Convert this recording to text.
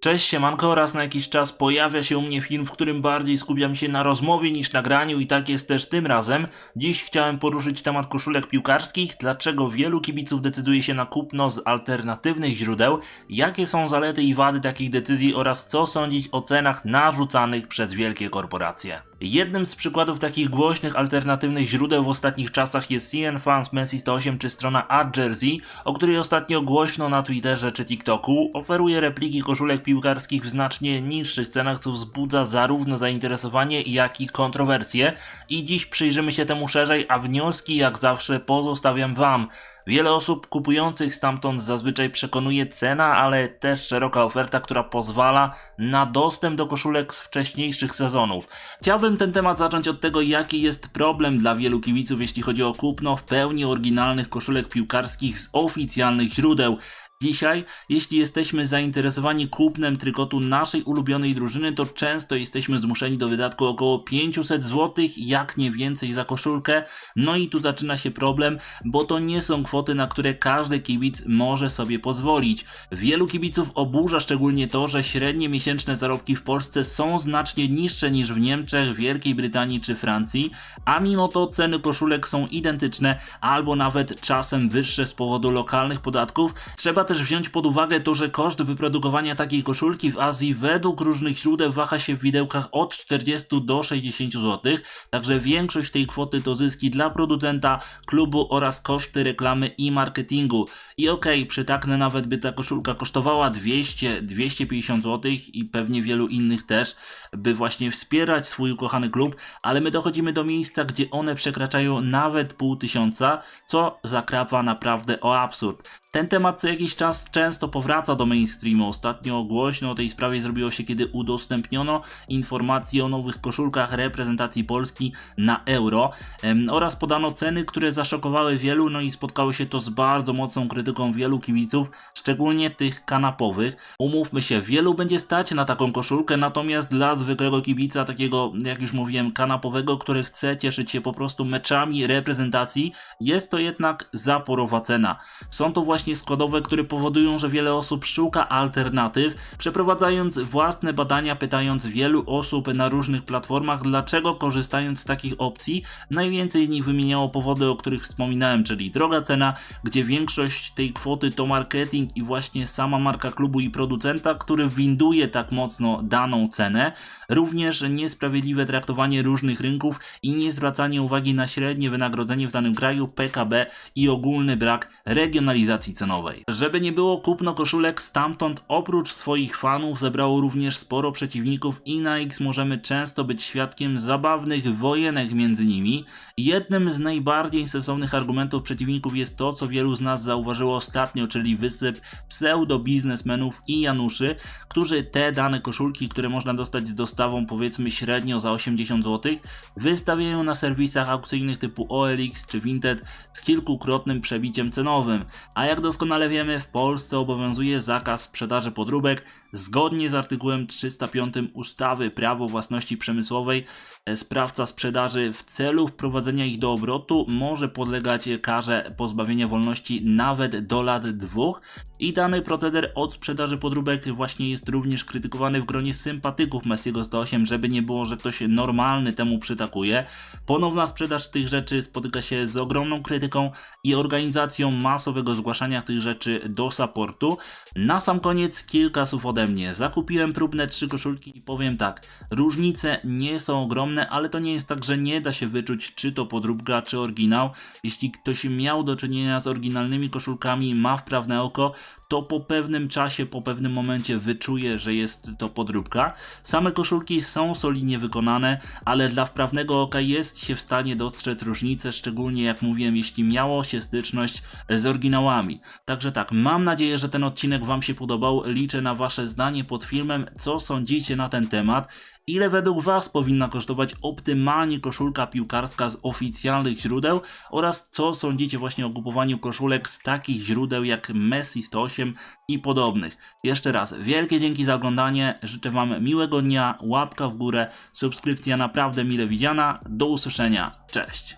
Cześć, siemanko, raz na jakiś czas pojawia się u mnie film, w którym bardziej skupiam się na rozmowie niż nagraniu i tak jest też tym razem. Dziś chciałem poruszyć temat koszulek piłkarskich, dlaczego wielu kibiców decyduje się na kupno z alternatywnych źródeł, jakie są zalety i wady takich decyzji oraz co sądzić o cenach narzucanych przez wielkie korporacje. Jednym z przykładów takich głośnych alternatywnych źródeł w ostatnich czasach jest CN Fans Messi 108 czy strona AdJersey, o której ostatnio głośno na Twitterze czy TikToku. Oferuje repliki koszulek piłkarskich w znacznie niższych cenach, co wzbudza zarówno zainteresowanie, jak i kontrowersje. I dziś przyjrzymy się temu szerzej, a wnioski jak zawsze pozostawiam Wam. Wiele osób kupujących stamtąd zazwyczaj przekonuje cena, ale też szeroka oferta, która pozwala na dostęp do koszulek z wcześniejszych sezonów. Chciałbym ten temat zacząć od tego, jaki jest problem dla wielu kibiców, jeśli chodzi o kupno w pełni oryginalnych koszulek piłkarskich z oficjalnych źródeł. Dzisiaj, jeśli jesteśmy zainteresowani kupnem trykotu naszej ulubionej drużyny, to często jesteśmy zmuszeni do wydatku około 500 zł, jak nie więcej za koszulkę. No i tu zaczyna się problem, bo to nie są kwoty, na które każdy kibic może sobie pozwolić. Wielu kibiców oburza szczególnie to, że średnie miesięczne zarobki w Polsce są znacznie niższe niż w Niemczech, Wielkiej Brytanii czy Francji, a mimo to ceny koszulek są identyczne albo nawet czasem wyższe z powodu lokalnych podatków. Trzeba też wziąć pod uwagę to, że koszt wyprodukowania takiej koszulki w Azji według różnych źródeł waha się w widełkach od 40 do 60 zł, także większość tej kwoty to zyski dla producenta, klubu oraz koszty reklamy i marketingu. I okej, przytaknę nawet by ta koszulka kosztowała 200-250 zł i pewnie wielu innych też, by właśnie wspierać swój ukochany klub, ale my dochodzimy do miejsca, gdzie one przekraczają nawet pół tysiąca, co zakrapa naprawdę o absurd. Ten temat co jakiś czas często powraca do mainstreamu. Ostatnio głośno o tej sprawie zrobiło się, kiedy udostępniono informacje o nowych koszulkach reprezentacji Polski na euro em, oraz podano ceny, które zaszokowały wielu, no i spotkało się to z bardzo mocną krytyką wielu kibiców, szczególnie tych kanapowych. Umówmy się, wielu będzie stać na taką koszulkę, natomiast dla zwykłego kibica, takiego jak już mówiłem, kanapowego, który chce cieszyć się po prostu meczami reprezentacji, jest to jednak zaporowa cena. Są to właśnie składowe, które powodują, że wiele osób szuka alternatyw, przeprowadzając własne badania, pytając wielu osób na różnych platformach, dlaczego korzystając z takich opcji, najwięcej z nich wymieniało powody, o których wspominałem, czyli droga cena, gdzie większość tej kwoty to marketing i właśnie sama marka klubu i producenta, który winduje tak mocno daną cenę, również niesprawiedliwe traktowanie różnych rynków i nie zwracanie uwagi na średnie wynagrodzenie w danym kraju, PKB i ogólny brak regionalizacji cenowej. Żeby nie było, kupno koszulek stamtąd oprócz swoich fanów zebrało również sporo przeciwników i na X możemy często być świadkiem zabawnych wojenek między nimi. Jednym z najbardziej sensownych argumentów przeciwników jest to, co wielu z nas zauważyło ostatnio, czyli wysyp pseudo-biznesmenów i Januszy, którzy te dane koszulki, które można dostać z dostawą powiedzmy średnio za 80 zł, wystawiają na serwisach aukcyjnych typu OLX czy Vinted z kilkukrotnym przebiciem cenowym. A jak doskonale wiemy, w Polsce obowiązuje zakaz sprzedaży podróbek. Zgodnie z artykułem 305 ustawy Prawo Własności Przemysłowej, e, sprawca sprzedaży w celu wprowadzenia ich do obrotu może podlegać karze pozbawienia wolności nawet do lat dwóch. I dany proceder od sprzedaży podróbek właśnie jest również krytykowany w gronie sympatyków Messiego 108, żeby nie było, że ktoś normalny temu przytakuje. Ponowna sprzedaż tych rzeczy spotyka się z ogromną krytyką i organizacją masowego zgłaszania tych rzeczy do supportu. Na sam koniec kilka słów ode mnie. Zakupiłem próbne trzy koszulki i powiem tak, różnice nie są ogromne, ale to nie jest tak, że nie da się wyczuć czy to podróbka, czy oryginał. Jeśli ktoś miał do czynienia z oryginalnymi koszulkami, ma wprawne oko, to po pewnym czasie, po pewnym momencie wyczuje, że jest to podróbka. Same koszulki są solidnie wykonane, ale dla wprawnego oka jest się w stanie dostrzec różnice, szczególnie jak mówiłem, jeśli miało się styczność z oryginałami. Także tak, mam nadzieję, że ten odcinek Wam się podobał. Liczę na Wasze zdanie pod filmem, co sądzicie na ten temat. Ile według Was powinna kosztować optymalnie koszulka piłkarska z oficjalnych źródeł oraz co sądzicie właśnie o kupowaniu koszulek z takich źródeł jak Messi 108 i podobnych. Jeszcze raz, wielkie dzięki za oglądanie, życzę Wam miłego dnia, łapka w górę, subskrypcja naprawdę mile widziana, do usłyszenia, cześć!